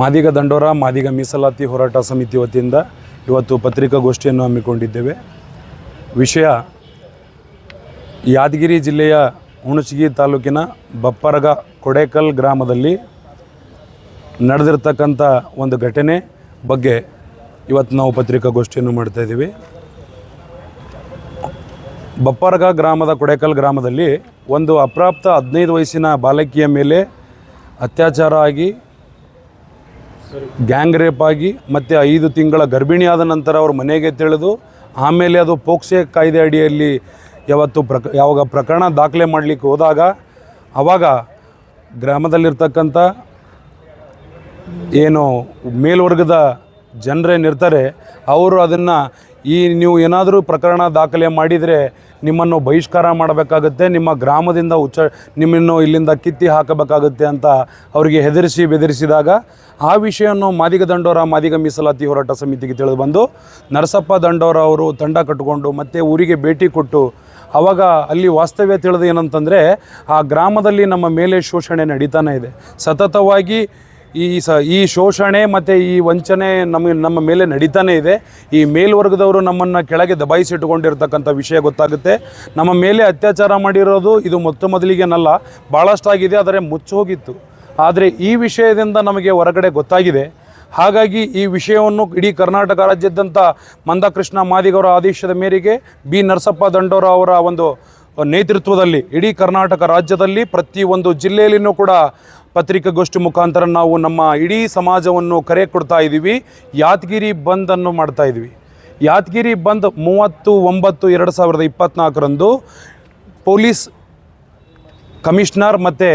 ಮಾದಿಗ ದಂಡೋರ, ಮಾದಿಗ ಮೀಸಲಾತಿ ಹೋರಾಟ ಸಮಿತಿ ವತಿಯಿಂದ ಇವತ್ತು ಪತ್ರಿಕಾಗೋಷ್ಠಿಯನ್ನು ಹಮ್ಮಿಕೊಂಡಿದ್ದೇವೆ. ವಿಷಯ, ಯಾದಗಿರಿ ಜಿಲ್ಲೆಯ ಹುಣಸಗಿ ತಾಲೂಕಿನ ಬಪ್ಪರಗ ಕೊಡೇಕಲ್ ಗ್ರಾಮದಲ್ಲಿ ನಡೆದಿರ್ತಕ್ಕಂಥ ಒಂದು ಘಟನೆ ಬಗ್ಗೆ ಇವತ್ತು ನಾವು ಪತ್ರಿಕಾಗೋಷ್ಠಿಯನ್ನು ಮಾಡ್ತಾ ಇದ್ದೀವಿ. ಬಪ್ಪರಗ ಗ್ರಾಮದ ಕೊಡೇಕಲ್ ಗ್ರಾಮದಲ್ಲಿ ಒಂದು ಅಪ್ರಾಪ್ತ ಹದಿನೈದು ವಯಸ್ಸಿನ ಬಾಲಕಿಯ ಮೇಲೆ ಅತ್ಯಾಚಾರ ಆಗಿ ಗ್ಯಾಂಗ್ ರೇಪ್ ಆಗಿ, ಮತ್ತು ಐದು ತಿಂಗಳ ಗರ್ಭಿಣಿಯಾದ ನಂತರ ಅವರು ಮನೆಗೆ ತಿಳಿದು, ಆಮೇಲೆ ಅದು ಪೋಕ್ಸೆ ಕಾಯ್ದೆ ಅಡಿಯಲ್ಲಿ ಯಾವತ್ತು ಪ್ರಕ, ಯಾವಾಗ ಪ್ರಕರಣ ದಾಖಲೆ ಮಾಡಲಿಕ್ಕೆ ಹೋದಾಗ ಆವಾಗ ಗ್ರಾಮದಲ್ಲಿರ್ತಕ್ಕಂಥ ಏನು ಮೇಲ್ವರ್ಗದ ಜನರೇನಿರ್ತಾರೆ ಅವರು ಅದನ್ನು ಈ ನೀವು ಏನಾದರೂ ಪ್ರಕರಣ ದಾಖಲೆ ಮಾಡಿದರೆ ನಿಮ್ಮನ್ನು ಬಹಿಷ್ಕಾರ ಮಾಡಬೇಕಾಗುತ್ತೆ, ನಿಮ್ಮ ಗ್ರಾಮದಿಂದ ಉಚ್ಚ, ನಿಮ್ಮನ್ನು ಇಲ್ಲಿಂದ ಕಿತ್ತಿ ಹಾಕಬೇಕಾಗುತ್ತೆ ಅಂತ ಅವರಿಗೆ ಹೆದರಿಸಿ ಬೆದರಿಸಿದಾಗ ಆ ವಿಷಯವನ್ನು ಮಾದಿಗ ದಂಡೋರ, ಮಾದಿಗ ಮೀಸಲಾತಿ ಹೋರಾಟ ಸಮಿತಿಗೆ ತಿಳಿದು ಬಂದು ನರಸಪ್ಪ ದಂಡೋರ ಅವರು ತಂಡ ಕಟ್ಟಿಕೊಂಡು ಮತ್ತೆ ಊರಿಗೆ ಭೇಟಿ ಕೊಟ್ಟು ಆವಾಗ ಅಲ್ಲಿ ವಾಸ್ತವ್ಯ ತಿಳಿದು ಏನಂತಂದರೆ ಆ ಗ್ರಾಮದಲ್ಲಿ ನಮ್ಮ ಮೇಲೆ ಶೋಷಣೆ ನಡೀತಾನೆ ಇದೆ. ಸತತವಾಗಿ ಈ ಸ, ಈ ಶೋಷಣೆ ಮತ್ತು ಈ ವಂಚನೆ ನಮ್ಮ ನಮ್ಮ ಮೇಲೆ ನಡೀತಾನೆ ಇದೆ. ಈ ಮೇಲ್ವರ್ಗದವರು ನಮ್ಮನ್ನು ಕೆಳಗೆ ದಬಾಯಿಸಿಟ್ಟುಕೊಂಡಿರ್ತಕ್ಕಂಥ ವಿಷಯ ಗೊತ್ತಾಗುತ್ತೆ. ನಮ್ಮ ಮೇಲೆ ಅತ್ಯಾಚಾರ ಮಾಡಿರೋದು ಇದು ಮೊತ್ತ ಮೊದಲಿಗೆನಲ್ಲ ಭಾಳಷ್ಟಾಗಿದೆ ಆದರೆ ಮುಚ್ಚೋಗಿತ್ತು. ಆದರೆ ಈ ವಿಷಯದಿಂದ ನಮಗೆ ಹೊರಗಡೆ ಗೊತ್ತಾಗಿದೆ. ಹಾಗಾಗಿ ಈ ವಿಷಯವನ್ನು ಇಡೀ ಕರ್ನಾಟಕ ರಾಜ್ಯದಂಥ ಮಂದಕೃಷ್ಣ ಮಾದಿಗವರ ಆದೇಶದ ಮೇರೆಗೆ ಬಿ. ನರಸಪ್ಪ ದಂಡೋರ ಅವರ ಒಂದು ನೇತೃತ್ವದಲ್ಲಿ, ಇಡೀ ಕರ್ನಾಟಕ ರಾಜ್ಯದಲ್ಲಿ ಪ್ರತಿಯೊಂದು ಜಿಲ್ಲೆಯಲ್ಲಿಯೂ ಕೂಡ ಪತ್ರಿಕಾಗೋಷ್ಠಿ ಮುಖಾಂತರ ನಾವು ನಮ್ಮ ಇಡೀ ಸಮಾಜವನ್ನು ಕರೆ ಕೊಡ್ತಾ ಇದ್ದೀವಿ. ಯಾದಗಿರಿ ಬಂದನ್ನು ಮಾಡ್ತಾ ಇದ್ದೀವಿ. ಯಾದಗಿರಿ ಬಂದ್ ಮೂವತ್ತು ಒಂಬತ್ತು ಎರಡು ಸಾವಿರದ ಇಪ್ಪತ್ತ್ನಾಲ್ಕರಂದು ಪೊಲೀಸ್ ಕಮಿಷನರ್ ಮತ್ತು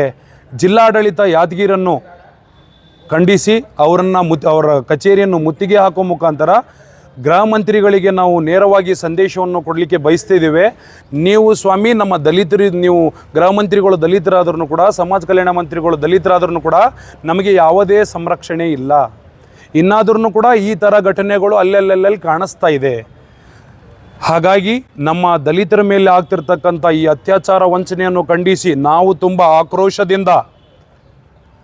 ಜಿಲ್ಲಾಡಳಿತ ಯಾದಗಿರನ್ನು ಖಂಡಿಸಿ ಅವರನ್ನು ಮುತ್ ಅವರ ಕಚೇರಿಯನ್ನು ಮುತ್ತಿಗೆ ಹಾಕೋ ಮುಖಾಂತರ ಗೃಹ ಮಂತ್ರಿಗಳಿಗೆ ನಾವು ನೇರವಾಗಿ ಸಂದೇಶವನ್ನು ಕೊಡಲಿಕ್ಕೆ ಬಯಸ್ತಿದ್ದೇವೆ. ನೀವು ಸ್ವಾಮಿ, ನಮ್ಮ ದಲಿತರು, ನೀವು ಗೃಹ ಮಂತ್ರಿಗಳು ದಲಿತರಾದ್ರೂ ಕೂಡ, ಸಮಾಜ ಕಲ್ಯಾಣ ಮಂತ್ರಿಗಳು ದಲಿತರಾದ್ರೂ ಕೂಡ ನಮಗೆ ಯಾವುದೇ ಸಂರಕ್ಷಣೆ ಇಲ್ಲ. ಇನ್ನಾದ್ರೂ ಕೂಡ ಈ ಥರ ಘಟನೆಗಳು ಅಲ್ಲೆಲ್ಲೆಲ್ಲಿ ಕಾಣಿಸ್ತಾ ಇದೆ. ಹಾಗಾಗಿ ನಮ್ಮ ದಲಿತರ ಮೇಲೆ ಆಗ್ತಿರ್ತಕ್ಕಂಥ ಈ ಅತ್ಯಾಚಾರ ವಂಚನೆಯನ್ನು ಖಂಡಿಸಿ ನಾವು ತುಂಬ ಆಕ್ರೋಶದಿಂದ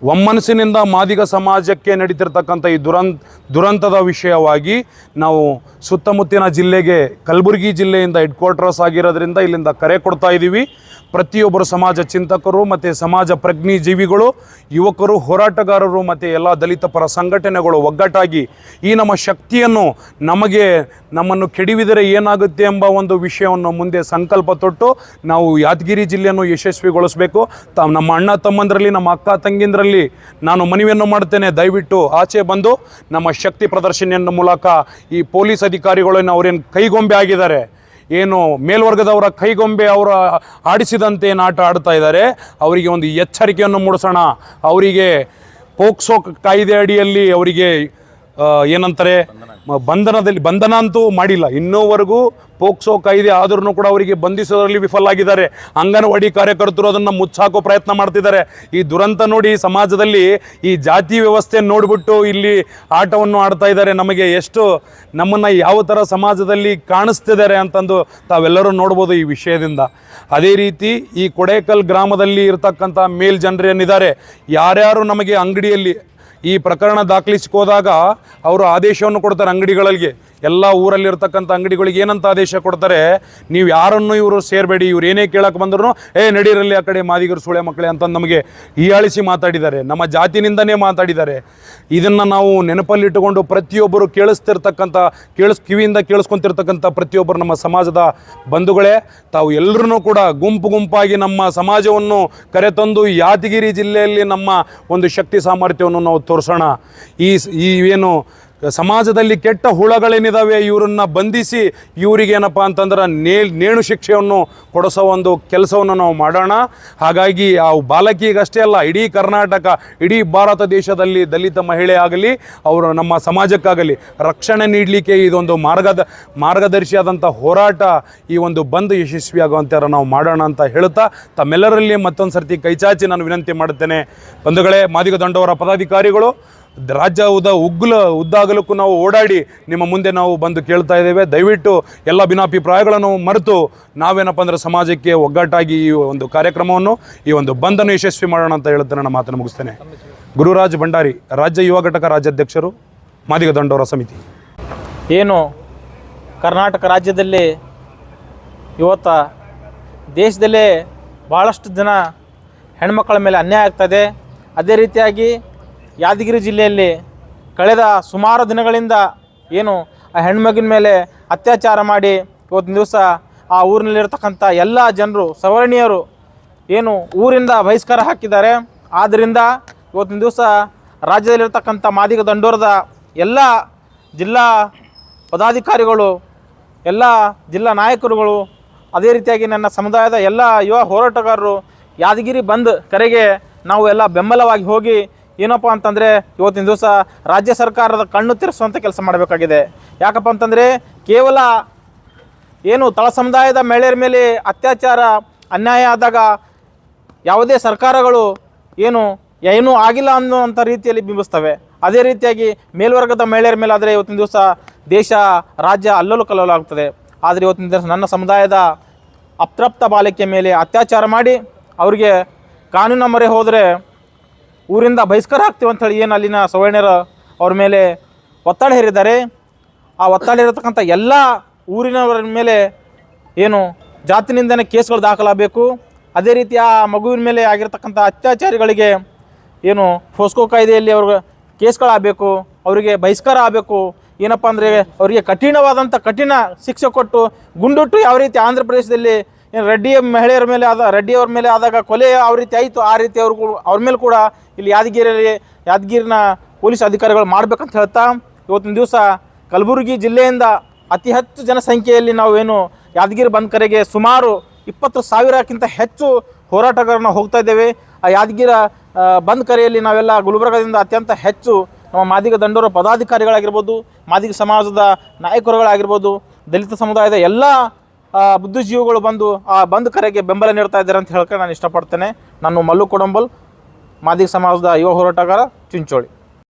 ಒಮ್ಮನಸ್ಸಿನಿಂದ ಮಾದಿಗ ಸಮಾಜಕ್ಕೆ ನಡೀತಿರ್ತಕ್ಕಂಥ ಈ ದುರಂತ, ದುರಂತದ ವಿಷಯವಾಗಿ ನಾವು ಸುತ್ತಮುತ್ತಿನ ಜಿಲ್ಲೆಗೆ ಕಲಬುರಗಿ ಜಿಲ್ಲೆಯಿಂದ ಹೆಡ್ ಕ್ವಾರ್ಟರ್ಸ್ ಆಗಿರೋದ್ರಿಂದ ಇಲ್ಲಿಂದ ಕರೆ ಕೊಡ್ತಾ ಇದ್ದೀವಿ ಪ್ರತಿಯೊಬ್ಬರು ಸಮಾಜ ಚಿಂತಕರು ಮತ್ತು ಸಮಾಜ ಪ್ರಜ್ಞೆ ಜೀವಿಗಳು, ಯುವಕರು, ಹೋರಾಟಗಾರರು ಮತ್ತು ಎಲ್ಲ ದಲಿತ ಪರ ಸಂಘಟನೆಗಳು ಒಗ್ಗಟ್ಟಾಗಿ ಈ ನಮ್ಮ ಶಕ್ತಿಯನ್ನು ನಮಗೆ ನಮ್ಮನ್ನು ಕೆಡವಿದರೆ ಏನಾಗುತ್ತೆ ಎಂಬ ಒಂದು ವಿಷಯವನ್ನು ಮುಂದೆ ಸಂಕಲ್ಪ ತೊಟ್ಟು ನಾವು ಯಾದಗಿರಿ ಜಿಲ್ಲೆಯನ್ನು ಯಶಸ್ವಿಗೊಳಿಸಬೇಕು. ತ ನಮ್ಮ ಅಣ್ಣ ತಮ್ಮಂದರಲ್ಲಿ, ನಮ್ಮ ಅಕ್ಕ ತಂಗಿಂದರಲ್ಲಿ ನಾನು ಮನವಿಯನ್ನು ಮಾಡ್ತೇನೆ. ದಯವಿಟ್ಟು ಆಚೆ ಬಂದು ನಮ್ಮ ಶಕ್ತಿ ಪ್ರದರ್ಶನ ಮೂಲಕ ಈ ಪೊಲೀಸ್ ಅಧಿಕಾರಿಗಳನ್ನು ಅವರೇನು ಕೈಗೊಂಬೆ ಆಗಿದ್ದಾರೆ. ಏನು ಮೇಲ್ವರ್ಗದವರ ಕೈಗೊಂಬೆ ಅವರ ಆಡಿಸಿದಂತೆ ಏನು ಆಟ ಆಡ್ತಾ ಇದ್ದಾರೆ. ಅವರಿಗೆ ಒಂದು ಎಚ್ಚರಿಕೆಯನ್ನು ಮೂಡಿಸೋಣ. ಅವರಿಗೆ ಪೋಕ್ಸೋ ಕಾಯ್ದೆ ಅಡಿಯಲ್ಲಿ ಅವರಿಗೆ ಏನಂತಾರೆ? ಬಂಧನದಲ್ಲಿ, ಬಂಧನ ಅಂತೂ ಮಾಡಿಲ್ಲ. ಇನ್ನೂವರೆಗೂ ಪೋಕ್ಸೋ ಕಾಯ್ದೆ ಆದ್ರೂ ಕೂಡ ಅವರಿಗೆ ಬಂಧಿಸೋದ್ರಲ್ಲಿ ವಿಫಲಾಗಿದ್ದಾರೆ ಅಂಗನವಾಡಿ ಕಾರ್ಯಕರ್ತರು ಅದನ್ನು ಮುಚ್ಚಾಕೋ ಪ್ರಯತ್ನ ಮಾಡ್ತಿದ್ದಾರೆ. ಈ ದುರಂತ ನೋಡಿ ಸಮಾಜದಲ್ಲಿ ಈ ಜಾತಿ ವ್ಯವಸ್ಥೆ ನೋಡಿಬಿಟ್ಟು ಇಲ್ಲಿ ಆಟವನ್ನು ಆಡ್ತಾ ಇದ್ದಾರೆ. ನಮಗೆ ಎಷ್ಟು ನಮ್ಮನ್ನು ಯಾವ ಥರ ಸಮಾಜದಲ್ಲಿ ಕಾಣಿಸ್ತಿದ್ದಾರೆ ಅಂತಂದು ತಾವೆಲ್ಲರೂ ನೋಡ್ಬೋದು ಈ ವಿಷಯದಿಂದ. ಅದೇ ರೀತಿ ಈ ಕೊಡೇಕಲ್ ಗ್ರಾಮದಲ್ಲಿ ಇರತಕ್ಕಂಥ ಮೇಲ್ ಜನರೇನಿದ್ದಾರೆ ಯಾರ್ಯಾರು ನಮಗೆ ಅಂಗಡಿಯಲ್ಲಿ ಈ ಪ್ರಕರಣ ದಾಖಲಿಸಿಕೋದಾಗ ಅವರು ಆದೇಶವನ್ನು ಕೊಡ್ತಾರೆ ಅಂಗಡಿಗಳಿಗೆ ಎಲ್ಲ ಊರಲ್ಲಿರ್ತಕ್ಕಂಥ ಅಂಗಡಿಗಳಿಗೆ ಏನಂತ ಆದೇಶ ಕೊಡ್ತಾರೆ? ನೀವು ಯಾರನ್ನು ಇವರು ಸೇರಬೇಡಿ, ಇವ್ರು ಏನೇ ಕೇಳಕ್ಕೆ ಬಂದ್ರು ಏ, ನಡೀರಲ್ಲಿ ಆ ಕಡೆ ಮಾದಿಗರು ಸುಳೆ ಮಕ್ಕಳೇ ಅಂತ ನಮಗೆ ಹೀಯಾಳಿಸಿ ಮಾತಾಡಿದ್ದಾರೆ. ನಮ್ಮ ಜಾತಿನಿಂದನೇ ಮಾತಾಡಿದ್ದಾರೆ. ಇದನ್ನು ನಾವು ನೆನಪಲ್ಲಿಟ್ಟುಕೊಂಡು ಪ್ರತಿಯೊಬ್ಬರು ಕೇಳಿಸ್ತಿರ್ತಕ್ಕಂಥ, ಕೇಳಿಸ್, ಕಿವಿಯಿಂದ ಕೇಳಿಸ್ಕೊಂತಿರ್ತಕ್ಕಂಥ ಪ್ರತಿಯೊಬ್ಬರು ನಮ್ಮ ಸಮಾಜದ ಬಂಧುಗಳೇ, ತಾವು ಎಲ್ಲರೂ ಕೂಡ ಗುಂಪು ಗುಂಪಾಗಿ ನಮ್ಮ ಸಮಾಜವನ್ನು ಕರೆತಂದು ಯಾದಗಿರಿ ಜಿಲ್ಲೆಯಲ್ಲಿ ನಮ್ಮ ಒಂದು ಶಕ್ತಿ ಸಾಮರ್ಥ್ಯವನ್ನು ನಾವು ತೋರಿಸೋಣ. ಈ ಏನು ಸಮಾಜದಲ್ಲಿ ಕೆಟ್ಟ ಹುಳಗಳೇನಿದಾವೆ, ಇವರನ್ನ ಬಂಧಿಸಿ ಇವರಿಗೇನಪ್ಪ ಅಂತಂದ್ರೆ ನೇ ನೇಣು ಶಿಕ್ಷೆಯನ್ನು ಕೊಡಿಸೋ ಒಂದು ಕೆಲಸವನ್ನು ನಾವು ಮಾಡೋಣ. ಹಾಗಾಗಿ ಆ ಬಾಲಕಿಗಷ್ಟೇ ಅಲ್ಲ, ಇಡೀ ಕರ್ನಾಟಕ, ಇಡೀ ಭಾರತ ದೇಶದಲ್ಲಿ ದಲಿತ ಮಹಿಳೆ ಆಗಲಿ, ಅವರು ನಮ್ಮ ಸಮಾಜಕ್ಕಾಗಲಿ ರಕ್ಷಣೆ ನೀಡಲಿಕ್ಕೆ ಇದೊಂದು ಮಾರ್ಗದ, ಮಾರ್ಗದರ್ಶಿಯಾದಂಥ ಹೋರಾಟ ಈ ಒಂದು ಬಂದ್ ಯಶಸ್ವಿಯಾಗುವಂತೆ ನಾವು ಮಾಡೋಣ ಅಂತ ಹೇಳುತ್ತಾ, ತಮ್ಮೆಲ್ಲರಲ್ಲಿ ಮತ್ತೊಂದು ಸರ್ತಿ ಕೈಚಾಚಿ ನಾನು ವಿನಂತಿ ಮಾಡುತ್ತೇನೆ. ಬಂಧುಗಳೇ, ಮಾದಿಗ ದಂಡವರ ಪದಾಧಿಕಾರಿಗಳು ರಾಜ್ಯ ಉದ್ದ ಉಗ್ಲ ಉದ್ದಾಗಲಕ್ಕೂ ನಾವು ಓಡಾಡಿ ನಿಮ್ಮ ಮುಂದೆ ನಾವು ಬಂದು ಕೇಳ್ತಾ ಇದ್ದೇವೆ. ದಯವಿಟ್ಟು ಎಲ್ಲ ಭಿನ್ನಾಭಿಪ್ರಾಯಗಳನ್ನು ಮರೆತು ನಾವೇನಪ್ಪ ಅಂದರೆ ಸಮಾಜಕ್ಕೆ ಒಗ್ಗಟ್ಟಾಗಿ ಈ ಒಂದು ಕಾರ್ಯಕ್ರಮವನ್ನು, ಈ ಒಂದು ಬಂಧನ ಯಶಸ್ವಿ ಮಾಡೋಣ ಅಂತ ಹೇಳ್ತಾರೆ ನನ್ನ ಮಾತನ್ನು ಮುಗಿಸ್ತೇನೆ. ಗುರುರಾಜ್ ಭಂಡಾರಿ, ರಾಜ್ಯ ಯುವ ಘಟಕ ರಾಜ್ಯಾಧ್ಯಕ್ಷರು, ಮಾದಿಗ ದಂಡೋರ ಸಮಿತಿ. ಏನು ಕರ್ನಾಟಕ ರಾಜ್ಯದಲ್ಲಿ ಇವತ್ತ ದೇಶದಲ್ಲೇ ಭಾಳಷ್ಟು ಜನ ಹೆಣ್ಮಕ್ಕಳ ಮೇಲೆ ಅನ್ಯಾಯ ಆಗ್ತದೆ ಅದೇ ರೀತಿಯಾಗಿ ಯಾದಗಿರಿ ಜಿಲ್ಲೆಯಲ್ಲಿ ಕಳೆದ ಸುಮಾರು ದಿನಗಳಿಂದ ಏನು ಆ ಹೆಣ್ಮಗಿನ ಮೇಲೆ ಅತ್ಯಾಚಾರ ಮಾಡಿ ಇವತ್ತಿನ ದಿವಸ ಆ ಊರಿನಲ್ಲಿರ್ತಕ್ಕಂಥ ಎಲ್ಲ ಜನರು, ಸವರ್ಣೀಯರು ಏನು ಊರಿಂದ ಬಹಿಷ್ಕಾರ ಹಾಕಿದ್ದಾರೆ. ಆದ್ದರಿಂದ ಇವತ್ತಿನ ದಿವಸ ರಾಜ್ಯದಲ್ಲಿರ್ತಕ್ಕಂಥ ಮಾದಿಗ ದಂಡೋರದ ಎಲ್ಲ ಜಿಲ್ಲಾ ಪದಾಧಿಕಾರಿಗಳು, ಎಲ್ಲ ಜಿಲ್ಲಾ ನಾಯಕರುಗಳು, ಅದೇ ರೀತಿಯಾಗಿ ನನ್ನ ಸಮುದಾಯದ ಎಲ್ಲ ಯುವ ಹೋರಾಟಗಾರರು ಯಾದಗಿರಿ ಬಂದ್ ಕರೆಗೆ ನಾವು ಎಲ್ಲ ಬೆಂಬಲವಾಗಿ ಹೋಗಿ ಏನಪ್ಪ ಅಂತಂದರೆ ಇವತ್ತಿನ ದಿವಸ ರಾಜ್ಯ ಸರ್ಕಾರದ ಕಣ್ಣು ತೀರಿಸುವಂಥ ಕೆಲಸ ಮಾಡಬೇಕಾಗಿದೆ. ಯಾಕಪ್ಪ ಅಂತಂದರೆ ಕೇವಲ ಏನು ತಳ ಸಮುದಾಯದ ಮಹಿಳೆಯರ ಮೇಲೆ ಅತ್ಯಾಚಾರ, ಅನ್ಯಾಯ ಆದಾಗ ಯಾವುದೇ ಸರ್ಕಾರಗಳು ಏನು ಏನೂ ಆಗಿಲ್ಲ ಅನ್ನುವಂಥ ರೀತಿಯಲ್ಲಿ ಬಿಂಬಿಸ್ತವೆ. ಅದೇ ರೀತಿಯಾಗಿ ಮೇಲ್ವರ್ಗದ ಮಹಿಳೆಯರ ಮೇಲೆ ಆದರೆ ಇವತ್ತಿನ ದಿವಸ ದೇಶ, ರಾಜ್ಯ ಅಲ್ಲಲು ಕಲ್ಲಲಾಗ್ತದೆ ಆದರೆ ಇವತ್ತಿನ ದಿವಸ ನನ್ನ ಸಮುದಾಯದ ಅಪ್ರಾಪ್ತ ಬಾಲಕಿಯ ಮೇಲೆ ಅತ್ಯಾಚಾರ ಮಾಡಿ, ಅವರಿಗೆ ಕಾನೂನ ಮೊರೆ ಹೋದರೆ ಊರಿಂದ ಬಹಿಷ್ಕಾರ ಹಾಕ್ತೀವಿ ಅಂಥೇಳಿ ಏನು ಅಲ್ಲಿನ ಸವರ್ಣರು ಅವ್ರ ಮೇಲೆ ಒತ್ತಡ ಹೇರಿದ್ದಾರೆ. ಆ ಒತ್ತಡ ಇರತಕ್ಕಂಥ ಎಲ್ಲ ಊರಿನವರ ಮೇಲೆ ಏನು ಜಾತಿನಿಂದನೇ ಕೇಸ್ಗಳು ದಾಖಲಾಗಬೇಕು. ಅದೇ ರೀತಿ ಆ ಮಗುವಿನ ಮೇಲೆ ಆಗಿರತಕ್ಕಂಥ ಅತ್ಯಾಚಾರಿಗಳಿಗೆ ಏನು ಫೋಸ್ಕೋ ಕಾಯ್ದೆಯಲ್ಲಿ ಅವ್ರಿಗೆ ಕೇಸ್ಗಳಾಗಬೇಕು, ಅವರಿಗೆ ಬಹಿಷ್ಕಾರ ಆಗಬೇಕು. ಏನಪ್ಪ ಅಂದರೆ ಅವರಿಗೆ ಕಠಿಣವಾದಂಥ ಕಠಿಣ ಶಿಕ್ಷೆ ಕೊಟ್ಟು ಗುಂಡುಟ್ಟು ಯಾವ ರೀತಿ ಆಂಧ್ರ ಪ್ರದೇಶದಲ್ಲಿ ಏನು ರೆಡ್ಡಿ ಮಹಿಳೆಯರ ಮೇಲೆ ಆದ ರೆಡ್ಡಿಯವ್ರ ಮೇಲೆ ಆದಾಗ ಕೊಲೆ ಯಾವ ರೀತಿ ಆಯಿತು? ಆ ರೀತಿ ಅವ್ರಿಗೂ ಅವ್ರ ಮೇಲೆ ಕೂಡ ಇಲ್ಲಿ ಯಾದಗಿರಿಯಲ್ಲಿ ಯಾದಗಿರಿನ ಪೊಲೀಸ್ ಅಧಿಕಾರಿಗಳು ಮಾಡಬೇಕಂತ ಹೇಳ್ತಾ, ಇವತ್ತಿನ ದಿವಸ ಕಲಬುರಗಿ ಜಿಲ್ಲೆಯಿಂದ ಅತಿ ಹೆಚ್ಚು ಜನಸಂಖ್ಯೆಯಲ್ಲಿ ನಾವೇನು ಯಾದಗಿರಿ ಬಂದ್ ಕರೆಗೆ ಸುಮಾರು ಇಪ್ಪತ್ತು ಸಾವಿರಕ್ಕಿಂತ ಹೆಚ್ಚು ಹೋರಾಟಗಾರನ ಹೋಗ್ತಾ ಇದ್ದೇವೆ. ಆ ಯಾದಗಿರ ಬಂದ್ ಕರೆಯಲ್ಲಿ ನಾವೆಲ್ಲ ಗುಲ್ಬರ್ಗದಿಂದ ಅತ್ಯಂತ ಹೆಚ್ಚು ನಮ್ಮ ಮಾದಿಗ ದಂಡೋರ ಪದಾಧಿಕಾರಿಗಳಾಗಿರ್ಬೋದು, ಮಾದಿಗ ಸಮಾಜದ ನಾಯಕರುಗಳಾಗಿರ್ಬೋದು, ದಲಿತ ಸಮುದಾಯದ ಎಲ್ಲ ಬುದ್ಧಿಜೀವಿಗಳು ಬಂದು, ಆ, ಬಂದ್ ಕರೆಗೆ ಬೆಂಬಲ ನೀಡ್ತಾ ಇದ್ದಾರೆ ಅಂತ ಹೇಳಕ್ಕೆ ನಾನು ಇಷ್ಟಪಡ್ತೇನೆ. ನಾನು ಮಲ್ಲು ಕೊಡಂಬಲ್, ಮಾದಿಗ ಸಮಾಜದ ಯುವ ಹೋರಾಟಗಾರ ಚಿಂಚೋಳಿ.